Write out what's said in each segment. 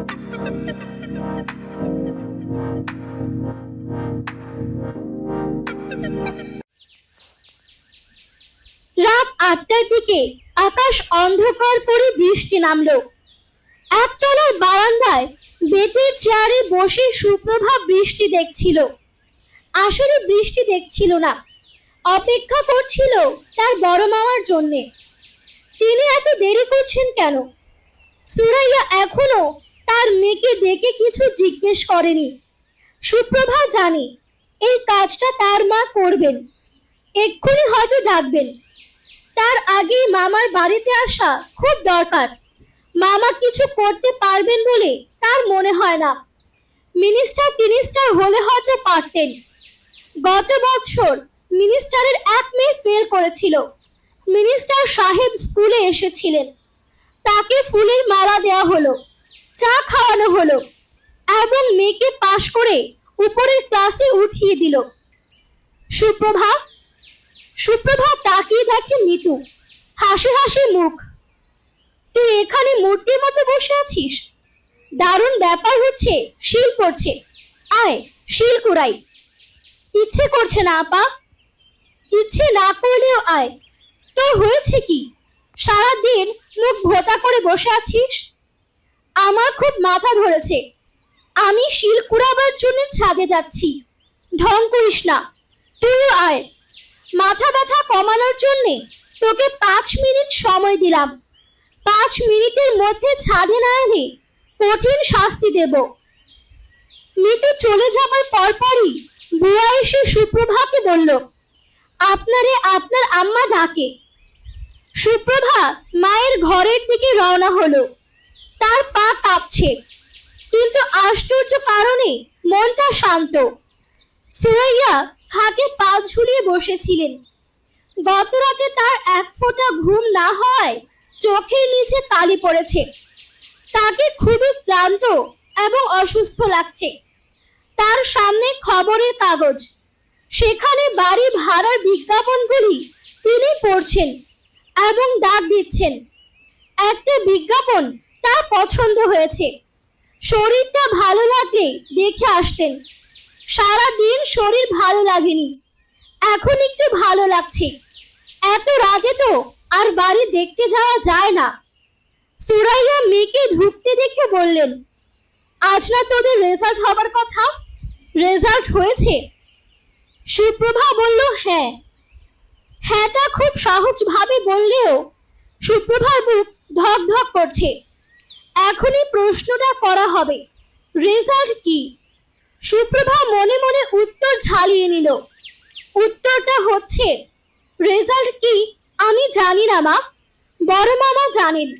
রাত আটটার দিকে আকাশ অন্ধকার করে বৃষ্টি নামলো। একতলার বারান্দায় বেতের চেয়ারে বসে সুপ্রভা বৃষ্টি দেখছিল। আসলে বৃষ্টি দেখছিল না। অপেক্ষা করছিল তার বড় মামার জন্যে। তিনি এত দেরি করছেন কেন? সুরাইয়া এখনও তার মেয়েকে ডেকে কিছু জিজ্ঞেস করেনি। সুপ্রভা জানে, এই কাজটা তার মা করবেন। এক্ষুনি হয়তো ডাকবেন। তার আগেই মামার বাড়িতে আসা খুব দরকার। মামা কিছু করতে পারবেন বলে তার মনে হয় না। মিনিস্টার টিনিস্টার হলে হয়তো পারতেন। গত বছর মিনিস্টারের এক মেয়ে ফেল করেছিল। মিনিস্টার সাহেব স্কুলে এসেছিলেন। তাকে ফুলের মালা দেওয়া হলো। চা খাওয়ানো হলো। এবং মেয়েকে পাশ করে উপরের ক্লাসে উঠিয়ে দিল। সুপ্রভা সুপ্রভা তাকিয়ে দেখে মিতু, হাসি হাসি মুখ। তুই এখানে মূর্তির মতো বসে আছিস? দারুণ ব্যাপার হচ্ছে, শিল পড়ছে। আয়, শিল কুড়াই। ইচ্ছে করছে না, আপা। ইচ্ছে না করলেও আয়। তোর হয়েছে কি? সারাদিন মুখ ভোতা করে বসে আছিস? আমার খুব মাথা ধরেছে। আমি শিল কুড়াবার জন্য ছাদে যাচ্ছি। ঢং করিস না। তুইও আয়। মাথা ব্যথা কমানোর জন্যে তোকে পাঁচ মিনিট সময় দিলাম। পাঁচ মিনিটের মধ্যে ছাদে না এলে কঠিন শাস্তি দেব। মিতু চলে যাবার পরপরই বুয়া এসে সুপ্রভাকে বলল, আপনারে আপনার আম্মা ডাকে। সুপ্রভা মায়ের ঘরের দিকে রওনা হলো। তার পা কাঁপছে। কিন্তু আশ্চর্য কারণে মনটা শান্ত। সুরাইয়া খাটে পা ঝুলিয়ে বসেছিলেন। গত রাতে তার এক ফোঁটা ঘুম না হয় চোখের নিচে কালি পড়েছে। তাকে খুবই ক্লান্ত এবং অসুস্থ লাগছে। তার সামনে খবরের কাগজ। সেখানে বাড়ি ভাড়ার বিজ্ঞাপনগুলি তিনি পড়ছেন এবং ডাক দিচ্ছেন। একটা বিজ্ঞাপন তার পছন্দ হয়েছে। শরীরটা ভালো লাগলে দেখে আসতেন। সারা দিন শরীর ভালো লাগেনি। এখন একটু ভালো লাগছে। এত রাগে তো আর বাড়ি দেখতে যাওয়া যায় না। সুরাইয়া মেয়েকে ঢুকতে দেখে বললেন, আজ না তোদের রেজাল্ট হবার কথা? রেজাল্ট হয়েছে? সুপ্রভা বলল হ্যাঁ। হ্যাঁটা খুব সহজভাবে বললেও সুপ্রভার বুক ধক ধক করছে। এখনই প্রশ্নটা করা হবে। রেজাল্ট কি? সুপ্রভা মনে মনে উত্তর ঝালিয়ে নিল। উত্তরটা হচ্ছে রেজাল্ট কি আমি জানি না, মা। বড় মামা জানেন।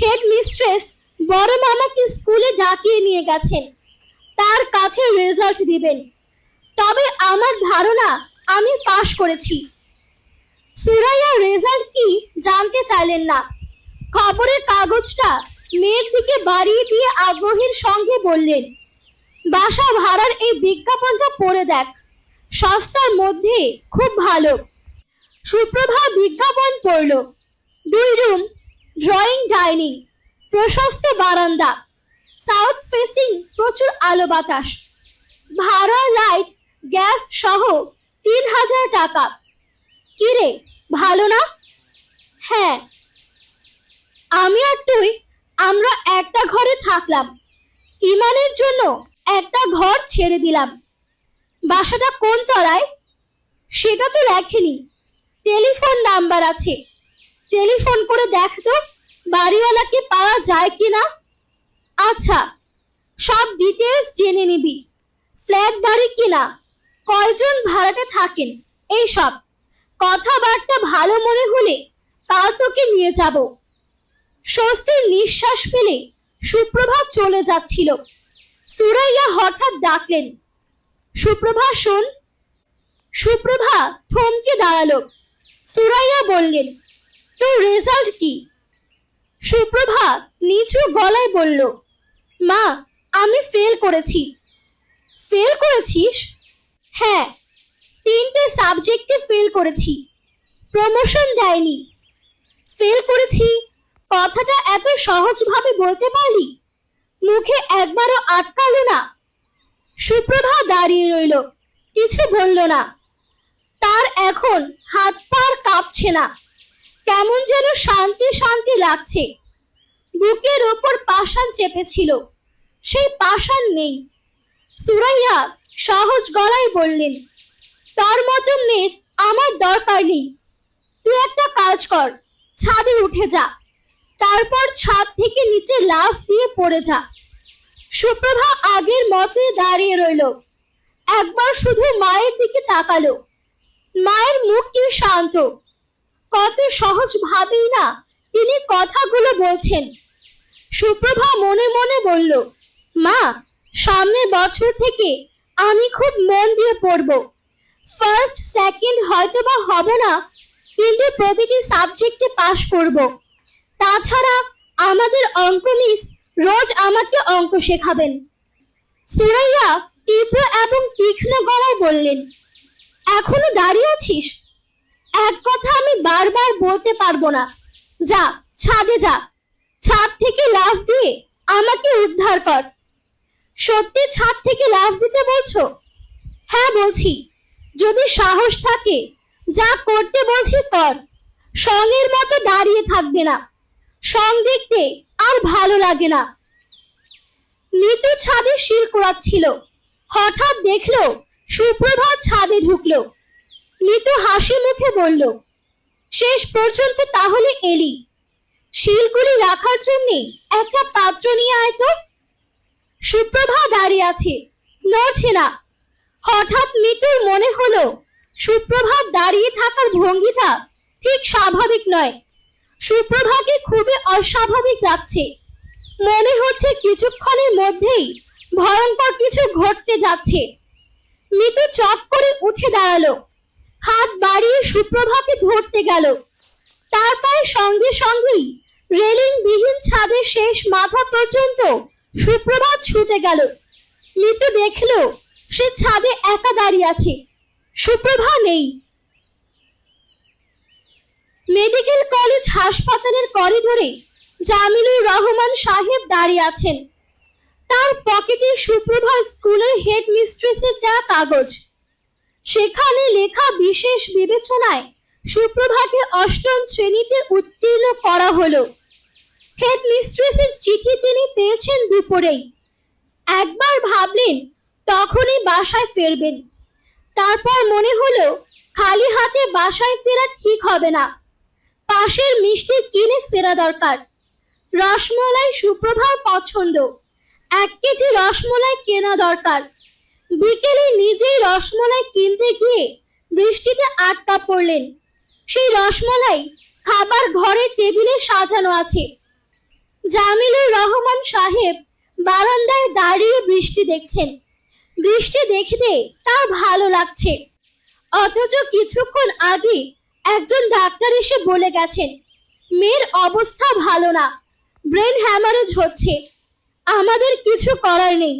হেড মিস্ট্রেস বড় মামাকে স্কুলে ডাকিয়ে নিয়ে গেছেন। তার কাছে রেজাল্ট দিবেন। তবে আমার ধারণা আমি পাশ করেছি। সুরাইয়া রেজাল্ট কি জানতে চাইলেন না। খবরের কাগজটা মেয়ের দিকে বাড়িয়ে দিয়ে আগ্রহের সঙ্গে বললেন, বাসা ভাড়ার এই বিজ্ঞাপনটা পড়ে দেখ। সস্তার মধ্যে খুব ভালো। সুপ্রভা বিজ্ঞাপন পড়ল। দুই রুম, ড্রয়িং, ডাইনিং, প্রশস্ত বারান্দা, সাউথ ফেসিং প্রচুর আলো বাতাস, ভাড়া, লাইট, গ্যাস সহ তিন হাজার টাকা। কিরে, ভালো না? হ্যাঁ। আমি আর তুই আমরা একটা ঘরে থাকলাম। ইমানের জন্য একটা ঘর ছেড়ে দিলাম। বাসাটা কোন তলায়? সেটা তো লেখেনি টেলিফোন নাম্বার আছে। টেলিফোন করে দেখ তো বাড়িওয়ালাকে পাওয়া যায় কি না আচ্ছা সব ডিটেলস জেনে নিবি। ফ্ল্যাট বাড়ি কিনা? কয়জন ভাড়াটে থাকেন? এই সব। কথাবার্তা ভালো মনে হলে কাল তোকে নিয়ে যাব। স্বস্তির নিঃশ্বাস ফেলে সুপ্রভা চলে যাচ্ছিল। সুরাইয়া হঠাৎ ডাকলেন সুপ্রভা শোন। সুপ্রভা থমকে দাঁড়াল। সুরাইয়া বললেন তোর রেজাল্ট কি? সুপ্রভা নিচু গলায় বলল, মা, আমি ফেল করেছি। ফেল করেছিস? হ্যাঁ তিনটে সাবজেক্টে ফেল করেছি। প্রমোশন দেয়নি। ফেল করেছি? কথাটা এত সহজভাবে বলতে পারলি? মুখে একবারও আটকালো না। সুপ্রভা দাঁড়িয়ে রইল, কিছু বলল না। তার এখন হাত পার কাঁপছে না, কেমন যেন শান্তি শান্তি লাগছে। বুকের ওপর পাষাণ চেপেছিল, সেই পাষাণ নেই। সুরাইয়া সহজ গলায় বললেন, তার মতো মেয়ে আমার দরকার নেই। তুই একটা কাজ কর, ছাদে উঠে যা। তারপর ছাদ থেকে নিচে লাফ দিয়ে পড়ে যা। সুপ্রভা আগের মতোই দাঁড়িয়ে রইল। একবার শুধু মায়ের দিকে তাকালো। মায়ের মুখ কি শান্ত? কত সহজ ভাবেই না তিনি কথাগুলো বলছেন। সুপ্রভা মনে মনে বলল, মা সামনের বছর থেকে আমি খুব মন দিয়ে পড়ব। ফার্স্ট সেকেন্ড হয়তো বা হব না, কিন্তু প্রতিটি সাবজেক্টে পাশ করব। তাছাড়া আমাদের অঙ্ক মিস রোজ আমাকে অঙ্ক শেখাবেন। সুরাইয়া তীব্র এবং তীক্ষ্ণ গলায় বললেন, এখনও দাঁড়িয়ে আছিস? এক কথা আমি বারবার বলতে পারব না। যা, ছাদে যা। ছাদ থেকে লাফ দিয়ে আমাকে উদ্ধার কর। সত্যি ছাদ থেকে লাফ দিতে বলছো? হ্যাঁ বলছি। যদি সাহস থাকে, যা করতে বলছি কর। সঙ্গের মতো দাঁড়িয়ে থাকবে না। সং দেখতে আর ভালো লাগে না। মৃত্যু ছাদে শিল কোড়াচ্ছিল হঠাৎ দেখল, সুপ্রভাত ছাদে ঢুকলো। মৃত্যু হাসি মুখে বলল, শেষ পর্যন্ত তাহলে এলি। শিলগুলি রাখার জন্য একটা পাত্র নিয়ে আয় তো। সুপ্রভা দাঁড়িয়ে আছে, নড়ছে না। হঠাৎ মৃত্যুর মনে হলো, সুপ্রভাত দাঁড়িয়ে থাকার ভঙ্গিটা ঠিক স্বাভাবিক নয়। সুপ্রভাকে খুবই অস্বাভাবিক লাগছে। মনে হচ্ছে কিছুক্ষণের মধ্যেই ভয়ঙ্কর কিছু ঘটতে যাচ্ছে। মৃত্যু চট করে উঠে দাঁড়াল। হাত বাড়িয়ে সুপ্রভাকে ধরতে গেল। তারপর সঙ্গে সঙ্গেই রেলিং বিহীন ছাদের শেষ মাথা পর্যন্ত সুপ্রভাত ছুটে গেল। মৃত্যু দেখল সে ছাদে একা দাঁড়িয়ে আছে। সুপ্রভা নেই। কলেজ হাসপাতালের করিডোরে জামিলুর রহমান সাহেব দাঁড়িয়ে আছেন। তার পকেটে সুপ্রভা স্কুলের হেড মিস্ট্রেসের দেওয়া কাগজ। সেখানে লেখা বিশেষ বিবেচনায় সুপ্রভাকে অষ্টম শ্রেণীতে উত্তীর্ণ করা হলো। হেড মিস্ট্রেসের চিঠি তিনি পেয়েছেন দুপুরেই। একবার ভাবলেন তখনই বাসায় ফিরবেন। তারপর মনে হলো, খালি হাতে বাসায় ফেরা ঠিক হবে না। পাশের মিষ্টি কিনে ফেরা দরকার। রসমলাই সুপ্রভার পছন্দ। এক কেজি রসমলাই কেনা দরকার। বিকেলে নিজেই রসমলাই কিনতে গিয়ে বৃষ্টিতে আটকা পড়লেন। সেই রসমলাই খাবার ঘরের টেবিলে সাজানো আছে। জামিলুর রহমান সাহেব বারান্দায় দাঁড়িয়ে বৃষ্টি দেখছেন। বৃষ্টি দেখতে তার ভালো লাগছে। অথচ কিছুক্ষণ আগে একজন ডাক্তার এসে বলে গেছেন, মেয়ের অবস্থা ভালো না, ব্রেন হ্যামারেজ হচ্ছে, আমাদের কিছু করার নেই।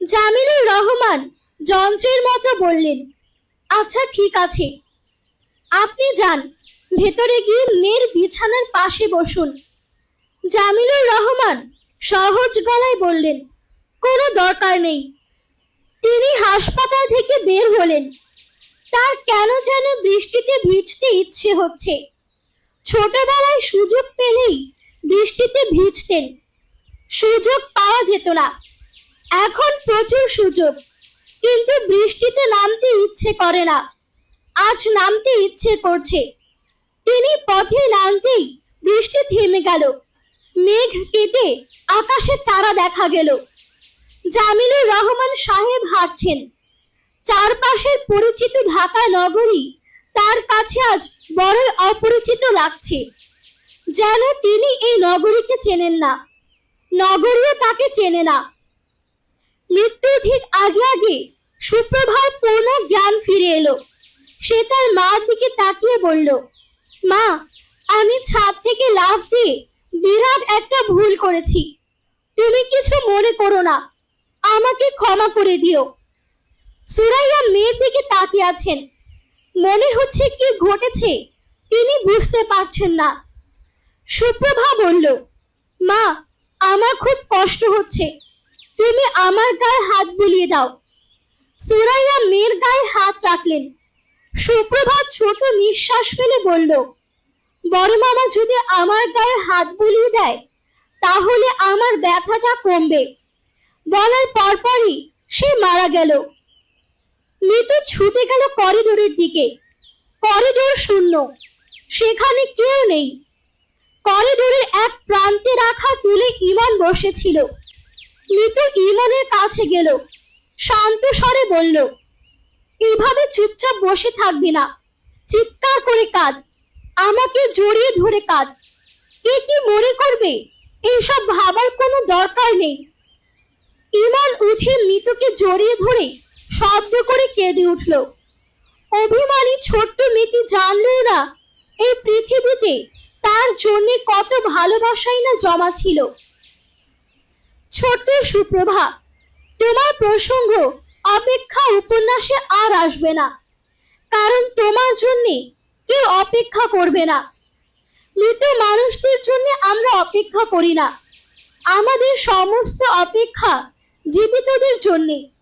জামিলুর রহমান যন্ত্রের মতো বললেন আচ্ছা ঠিক আছে। আপনি যান, ভেতরে গিয়ে মেয়ের বিছানার পাশে বসুন। জামিলুর রহমান সহজ গলায় বললেন, কোনো দরকার নেই। তিনি হাসপাতাল থেকে বের হলেন। তার কেন যেন বৃষ্টিতে ভিজতে ইচ্ছে হচ্ছে। ছোটবেলায় সুযোগ পেলেই বৃষ্টিতে ভিজতেন। সুযোগ পাওয়া যেত না। এখন প্রচুর সুযোগ। কিন্তু বৃষ্টিতে নামতে ইচ্ছে করে না। আজ নামতে ইচ্ছে করছে। তিনি পথে নামতেই বৃষ্টি থেমে গেল। মেঘ কেটে আকাশে তারা দেখা গেল। জামিলুর রহমান সাহেব হাঁটছেন। চারপাশের পরিচিত ঢাকা নগরী তার কাছে আজ বড়ই অপরিচিত লাগছে। যেন তিনি এই নগরীকে চেনেন না, নগরীও তাকে চেনে না। মৃত্যুর ঠিক আগে আগে সুপ্রভাত পূর্ণ জ্ঞান ফিরে এলো। সে তার মার দিকে তাকিয়ে বলল, মা, আমি ছাদ থেকে লাফ দিয়ে বিরাট একটা ভুল করেছি। তুমি কিছু মনে করো না। আমাকে ক্ষমা করে দিও। সুরাইয়া মেয়ের দিকে তাকিয়ে আছেন। মনে হচ্ছে কি ঘটেছে, তিনি বুঝতে পারছেন না। সুপ্রভা বলল, মা, আমার খুব কষ্ট হচ্ছে। তুমি আমার গায়ে হাত বুলিয়ে দাও। সুরাইয়া মেয়ের গায়ে হাত রাখলেন। সুপ্রভা ছোট নিঃশ্বাস ফেলে বলল, বড় মামা যদি আমার গায়ে হাত বুলিয়ে দেয়, তাহলে আমার ব্যথাটা কমবে। বলার পরপরই সে মারা গেল। মৃত ছুটে গেল করিডোরের দিকে। করিডোর শূন্য। সেখানে কেউ নেই। করিডোরের এক প্রান্তে রাখা তুলে ইমান বসেছিল। মৃত ইমানের কাছে গেল। শান্ত স্বরে বলল এইভাবে চুপচাপ বসে থাকবি না। চিৎকার করে কাঁদ। আমাকে জড়িয়ে ধরে কাঁদ। কে কি মনে করবে? এইসব ভাবার কোনো দরকার নেই। ইমান উঠে মৃতকে জড়িয়ে ধরে শব্দ করে কেঁদে উঠল। অভিমানী ছোট্ট মেয়েটি জানলো না এই পৃথিবীতে তার জন্য কত ভালোবাসাই না জমা ছিল। ছোট্ট সুপ্রভা, তোমার প্রসঙ্গ, অপেক্ষা উপন্যাসে আর আসবে না। কারণ তোমার জন্য কেউ অপেক্ষা করবে না। মৃত মানুষদের জন্য আমরা অপেক্ষা করি না। আমাদের সমস্ত অপেক্ষা জীবিতদের জন্যে।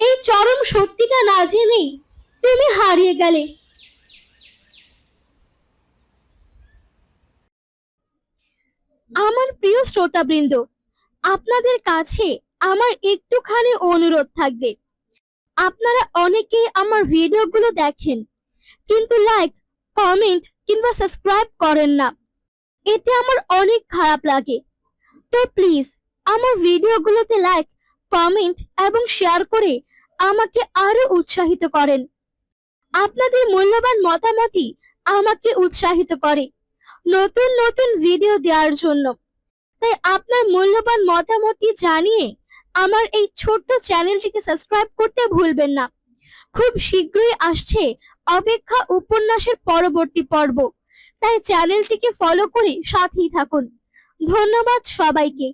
এই চরম সত্যিটা না জেনেই তুমি হারিয়ে গেলে। আমার প্রিয় শ্রোতাবৃন্দ, আপনাদের কাছে আমার একটুখানি অনুরোধ থাকবে। আপনারা অনেকেই আমার ভিডিওগুলো দেখেন, কিন্তু লাইক কমেন্ট কিংবা সাবস্ক্রাইব করেন না। এতে আমার অনেক খারাপ লাগে। তো প্লিজ আমার ভিডিওগুলোতে লাইক কমেন্ট এবং শেয়ার করে আমাকে আরও উৎসাহিত করেন। আপনাদের মূল্যবান মতামতই আমাকে উৎসাহিত করে নতুন নতুন ভিডিও দেওয়ার জন্য। তাই আপনার মূল্যবান মতামতটি জানিয়ে আমার এই ছোট্ট চ্যানেলটিকে সাবস্ক্রাইব করতে ভুলবেন না। খুব শীঘ্রই আসছে অপেক্ষা উপন্যাসের পরবর্তী পর্ব। তাই চ্যানেলটিকে ফলো করে সাথেই থাকুন। ধন্যবাদ সবাইকে।